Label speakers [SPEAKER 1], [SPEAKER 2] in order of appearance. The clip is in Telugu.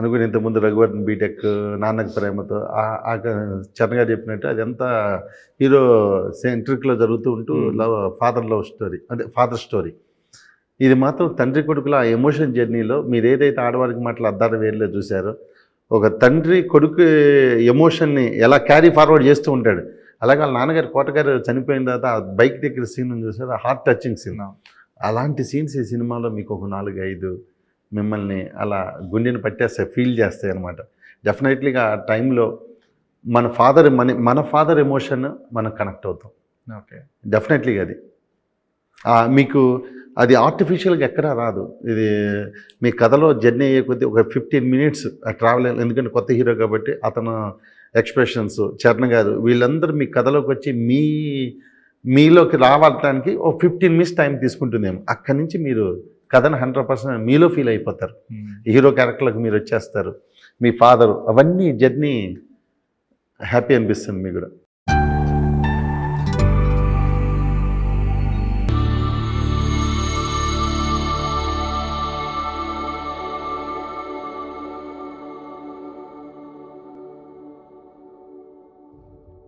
[SPEAKER 1] అనుకుని ఇంతకుముందు రఘువర్ధన్ బీటెక్ నాన్నకి ప్రేమతో చరణ్ గారు చెప్పినట్టు అది ఎంత హీరో సెంట్రిక్లో జరుగుతూ ఉంటూ. లవ్ ఫాదర్ లవ్ స్టోరీ అదే ఫాదర్ స్టోరీ. ఇది మాత్రం తండ్రి కొడుకుల ఆ ఎమోషన్ జర్నీలో మీరు ఏదైతే ఆడవారికి మాటలు అద్దారు వేర్లో చూశారో ఒక తండ్రి కొడుకు ఎమోషన్ని ఎలా క్యారీ ఫార్వర్డ్ చేస్తూ ఉంటాడు. అలాగే వాళ్ళ నాన్నగారు కోటగారు చనిపోయిన తర్వాత ఆ బైక్ దగ్గర సీన్ చూసారు హార్ట్ టచింగ్ సీన్. అలాంటి సీన్స్ ఈ సినిమాలో మీకు ఒక నాలుగు ఐదు మిమ్మల్ని అలా గుండెని పట్టేస్తాయి ఫీల్ చేస్తాయి అనమాట డెఫినెట్లీగా ఆ టైంలో మన ఫాదర్ మన మన ఫాదర్ ఎమోషన్ మనం కనెక్ట్ అవుతాం.
[SPEAKER 2] ఓకే
[SPEAKER 1] డెఫినెట్లీగా అది. మీకు అది ఆర్టిఫిషియల్గా ఎక్కడా రాదు. ఇది మీ కథలో జర్నీ అయ్యే కొద్దీ ఒక ఫిఫ్టీన్ మినిట్స్ ట్రావెల్ ఎందుకంటే కొత్త హీరో కాబట్టి అతను ఎక్స్ప్రెషన్స్ చరణ్ గారు వీళ్ళందరూ మీ కథలోకి వచ్చి మీ మీలోకి రావడానికి ఒక ఫిఫ్టీన్ మినిట్స్ టైం తీసుకుంటుందేమో. అక్కడి నుంచి మీరు కథను హండ్రెడ్ పర్సెంట్ మీలో ఫీల్ అయిపోతారు. హీరో క్యారెక్టర్లకు మీరు వచ్చేస్తారు. మీ ఫాదర్ అవన్నీ జర్నీ హ్యాపీ అనిపిస్తుంది మీకు కూడా.